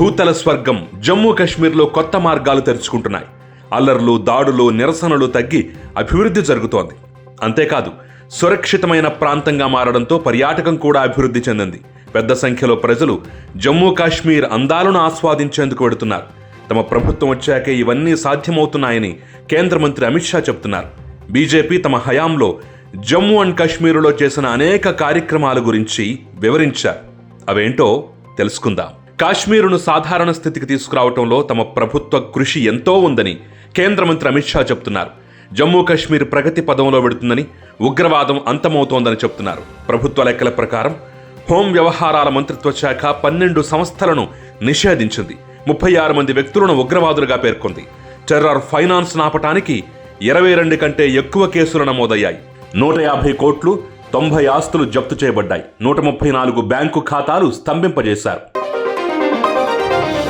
భూతల స్వర్గం జమ్మూ కాశ్మీర్లో కొత్త మార్గాలు తెరుచుకుంటున్నాయి. అల్లర్లు దాడులు నిరసనలు తగ్గి అభివృద్ధి జరుగుతోంది. అంతేకాదు సురక్షితమైన ప్రాంతంగా మారడంతో పర్యాటకం కూడా అభివృద్ధి చెందింది. పెద్ద సంఖ్యలో ప్రజలు జమ్మూ కాశ్మీర్ అందాలను ఆస్వాదించేందుకు వెడుతున్నారు తమ ప్రభుత్వం వచ్చాకే ఇవన్నీ సాధ్యమవుతున్నాయని కేంద్ర మంత్రి అమిత్ షా చెప్తున్నారు బీజేపీ తమ హయాంలో జమ్మూ అండ్ కాశ్మీరులో చేసిన అనేక కార్యక్రమాల గురించి వివరించారు. అవేంటో తెలుసుకుందాం. కాశ్మీరును సాధారణ స్థితికి తీసుకురావటంలో తమ ప్రభుత్వ కృషి ఎంతో ఉందని కేంద్ర మంత్రి అమిత్ షా చెప్తున్నారు. జమ్మూ కాశ్మీర్ ప్రగతి పదంలో పెడుతుందని ఉగ్రవాదం అంతమవుతోందని చెప్తున్నారు. ప్రభుత్వ లెక్కల ప్రకారం హోం వ్యవహారాల మంత్రిత్వ శాఖ పన్నెండు సంస్థలను నిషేధించింది. ముప్పై ఆరు మంది వ్యక్తులను ఉగ్రవాదులుగా పేర్కొంది. టెర్రర్ ఫైనాన్స్ నాపటానికి ఇరవై రెండు కంటే ఎక్కువ కేసులు నమోదయ్యాయి. నూట యాభై కోట్లు తొంభై ఆస్తులు జప్తు చేయబడ్డాయి. నూట ముప్పై నాలుగు బ్యాంకు ఖాతాలు స్తంభింపజేశారు.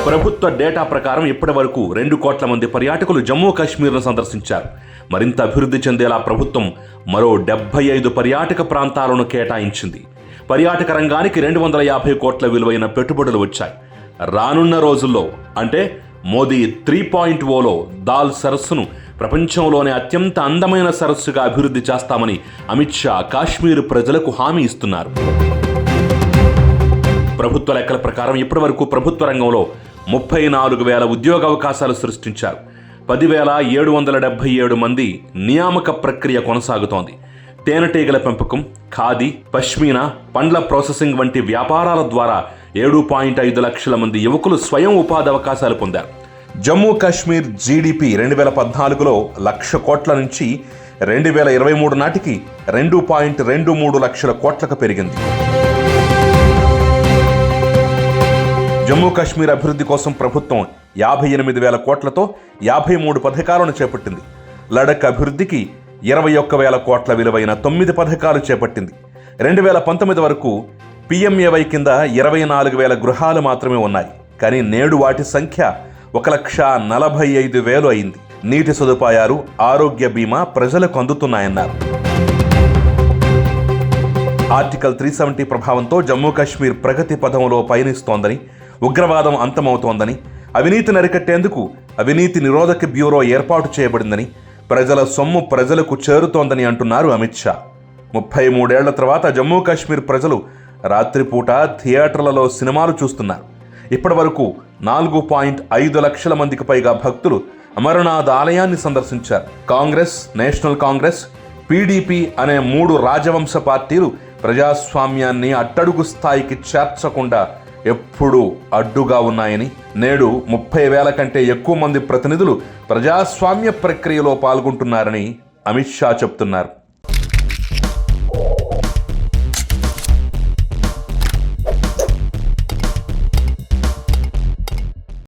ప్రభుత్వ డేటా ప్రకారం ఇప్పటి వరకు రెండు కోట్ల మంది పర్యాటకులు జమ్మూ కాశ్మీర్ను సందర్శించారు. మరింత అభివృద్ధి చెందేలా ప్రభుత్వం మరో డెబ్బై ఐదు పర్యాటక ప్రాంతాలను కేటాయించింది. పర్యాటక రంగానికి రెండు వందల యాభై కోట్ల విలువైన పెట్టుబడులు వచ్చాయి. రానున్న రోజుల్లో అంటే మోదీ త్రీ పాయింట్ ఓలో దాల్ సరస్సును ప్రపంచంలోనే అత్యంత అందమైన సరస్సుగా అభివృద్ధి చేస్తామని అమిత్ షా కాశ్మీర్ ప్రజలకు హామీ ఇస్తున్నారు. ప్రభుత్వ లెక్కల ప్రకారం ఇప్పటివరకు ప్రభుత్వ రంగంలో ముప్పై నాలుగు వేల ఉద్యోగ అవకాశాలు సృష్టించారు. పదివేల ఏడు వందల డెబ్బై ఏడు మంది నియామక ప్రక్రియ కొనసాగుతోంది. తేనెటీగల పెంపకం ఖాదీ పష్మీనా పండ్ల ప్రాసెసింగ్ వంటి వ్యాపారాల ద్వారా ఏడు పాయింట్ ఐదు లక్షల మంది యువకులు స్వయం ఉపాధి అవకాశాలు పొందారు. జమ్మూ కాశ్మీర్ జీడిపి రెండు వేల పద్నాలుగులో లక్ష కోట్ల నుంచి రెండు వేల ఇరవై మూడు నాటికి రెండు పాయింట్ రెండు మూడు లక్షల కోట్లకు పెరిగింది. జమ్మూ కాశ్మీర్ అభివృద్ధి కోసం ప్రభుత్వం యాభై ఎనిమిది వేల కోట్లతో యాభై మూడు పథకాలను చేపట్టింది. లడఖ్ అభివృద్ధికి ఇరవై ఒక్క వేల కోట్ల విలువైన తొమ్మిది పథకాలు చేపట్టింది. రెండు వేల పంతొమ్మిది వరకు పిఎంఏవై కింద ఇరవై నాలుగు వేల గృహాలు మాత్రమే ఉన్నాయి. కానీ నేడు వాటి సంఖ్య ఒక లక్ష నలభై ఐదు వేలు అయింది. నీటి సదుపాయాలు ఆరోగ్య బీమా ప్రజలకు అందుతున్నాయన్నారు. ఆర్టికల్ త్రీ సెవెంటీ ప్రభావంతో జమ్మూ కాశ్మీర్ ప్రగతి పథంలో పయనిస్తోందని ఉగ్రవాదం అంతమవుతోందని అవినీతిని అరికట్టేందుకు అవినీతి నిరోధక బ్యూరో ఏర్పాటు చేయబడిందని ప్రజల సొమ్ము ప్రజలకు చేరుతోందని అంటున్నారు అమిత్ షా. ముప్పై మూడేళ్ళ తర్వాత జమ్మూ కాశ్మీర్ ప్రజలు రాత్రిపూట థియేటర్లలో సినిమాలు చూస్తున్నారు. ఇప్పటి వరకు నాలుగు పాయింట్ ఐదు లక్షల మందికి పైగా భక్తులు అమరనాథ్ ఆలయాన్ని సందర్శించారు. కాంగ్రెస్ నేషనల్ కాంగ్రెస్ పీడీపీ అనే మూడు రాజవంశ పార్టీలు ప్రజాస్వామ్యాన్ని అట్టడుగు స్థాయికి చేర్చకుండా ఎప్పుడూ అడ్డుగా ఉన్నాయని నేడు ముప్పై వేల కంటే ఎక్కువ మంది ప్రతినిధులు ప్రజాస్వామ్య ప్రక్రియలో పాల్గొంటున్నారని అమిత్ షా చెప్తున్నారు.